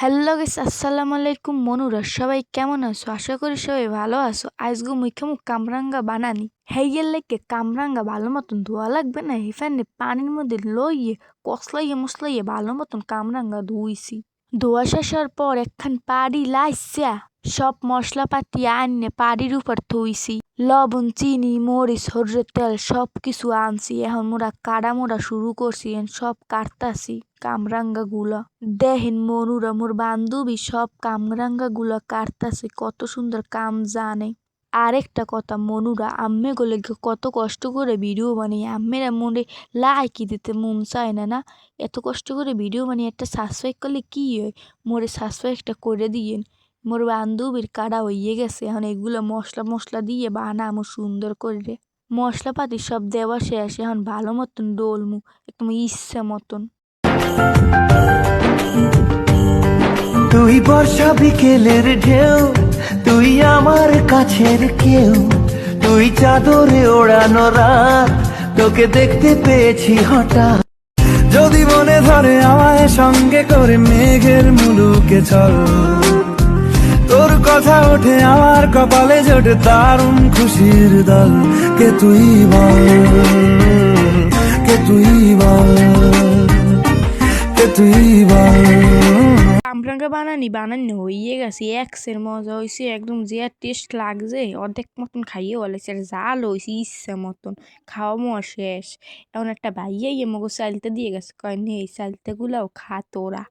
Hello guess আসসালামু আলাইকুম মনুরা, সবাই কেমন আছো? আশা করি সবাই ভালো আছো। আজগু মুখ্যমু মুখ কামরাঙ্গা বানানি। হেইয়ের লেগে কামরাঙ্গা ভালো মতন ধোয়া লাগবে না এখানে পানির মধ্যে লইয়ে, কসলাইয়ে মশলাইয়ে ভালো মতন কামরাঙ্গা ধুইছি। ধোয়া শেষের পর একখান পাড়ি লাইসা। সব মশলাপাতি আনে পাড়ির উপর থইছি। লবণ, চিনি, মরিচ সর্ষের তেল সব কিছু আনছি। এখন মোরা কাড়া মোড়া শুরু করছি সব কাটতাছি কামরাঙ্গা গুলা দেখেন মনুরা মোর বান্ধবী সব কামরাঙ্গা গুলা কাটতাছে, কত সুন্দর কাম জানে। আরেকটা কথা মনুরা আম্মে গলে কত কষ্ট করে ভিডিও বানাই আম্মেরা মনে লাইকি দিতে মন চায় না না? এত কষ্ট করে ভিডিও বানিয়ে একটা সাবস্ক্রাইব করলে কি হয়? মোরে সাবস্ক্রাইবটা করে দিয়েন। মোর বান্ধবীর কাটা হইয়ে গেছে, এখন এগুলো মশলা মশলা দিয়ে বানামো সুন্দর করে মশলাপাতি সব দেওয়া শেষ, এখন ভালো মতন ডলমু, একদম ইচ্ছে মতন। তুই বর্ষা বিকেলের ঢেউ, তুই আমার কাছের কেউ, তুই চাদরে ওড়ানো রাত, তোকে দেখতে পেয়েছি হঠাৎ। যদি মনে ধরে আমায় সঙ্গে করে মেঘের মুলুকে চল। তোর কথা ওঠে আমার কপালে জোটে দারুণ খুশির দল। কে তুই বল? কে তুই বল? কে তুই বল? কামরাঙ্গা বানানি বানানি হইয়ে গেছে। এক্সের মজা হয়েছে একদম যে টেস্ট লাগছে, অর্ধেক মতন খাইয়ে বলেছে, আর জাল হয়েছে ইচ্ছা মতন, খাওয়া মোয়া শেষ। এমন একটা ভাইয়া ইয়ে মগো চালতে দিয়ে গেছে, কয়, নে, এই চালতেগুলাও খা তোরা।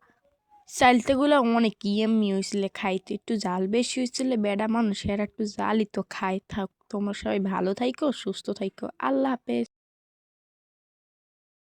চালতেগুলো অনেক ইয়েমি হয়েছিলে খাইতে, একটু জাল বেশি হয়েছিলে বেড়া মানুষ এরা একটু জালই তো খায়, থাক, তোমরা সবাই ভালো থাইকো, সুস্থ থাইকো, আল্লাহ হাফেজ।